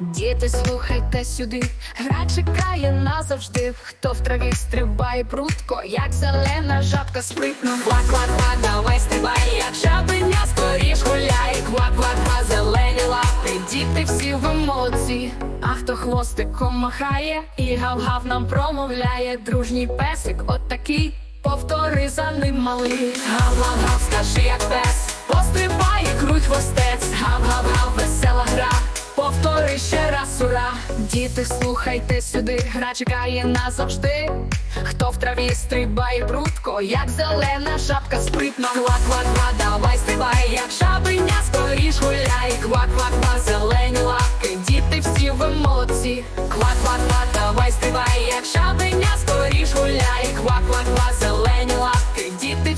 Діти, слухайте сюди, гра чекає назавжди. Хто в траві стрибає прутко, як зелена жабка спритно. Ква, ква, ква, давай стрибай, як жабиня, скоріш гуляй. Ква, ква, ква, зелені лапи, діти всі ви молодці. А хто хвостиком махає і гав-гав нам промовляє. Дружній песик, от такий, повтори за ним малий. Гав-гав-гав, скажи, як пес, пострибай і круть хвостець. Гав-гав-гав, весела гра. Повтори ще раз ура, діти, слухайте сюди, гра чекає назавжди. Хто в траві стрибає прутко, як зелена жабка спритно. Ква-ква-ква, давай стрибай, як жабиня, скоріш гуляй. Ква-ква-ква, зелені лапки, діти всі ви молодці. Ква-ква-ква,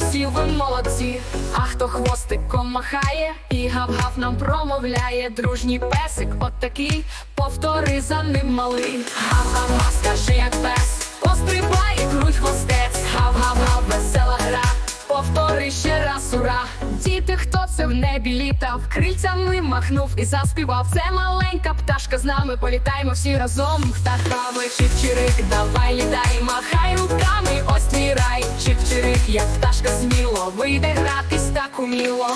всі ви молодці. А хто хвостиком махає і гав-гав нам промовляє. Дружній песик, от такий, повтори за ним малий. Гав-гав-гав, скажи, як пес, пострибай і круть хвостець. Гав-гав-гав, весела гра. Повтори ще раз ура. Діти, хто це в небі літав, крильцями махнув і заспівав. Це маленька пташка з нами. Політаємо всі разом. Птахами чик-чирик, давай літай, махай руками, як пташка сміло, вийде гратись так уміло.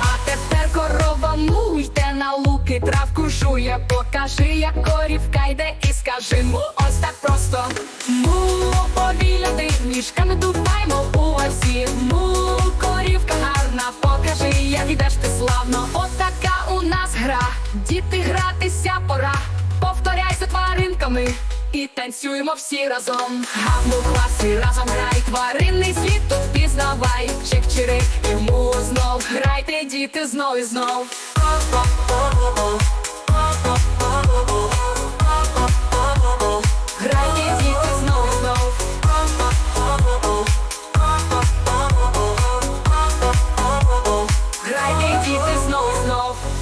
А тепер корова му йде на луки, травку жує, покажи, як корівка йде, і скажи му, ось так просто. Му, повільно ти ніжками дубаймо у осі. Му, корівка гарна, покажи, як ідеш ти славно. От така у нас гра, діти гратися пора. Повторяйся тваринками. І танцюємо всі разом. Гамбу класи разом грай, тваринний світ тут пізнавай. Чик-чирик йому му знов грайте, діти знов і знов.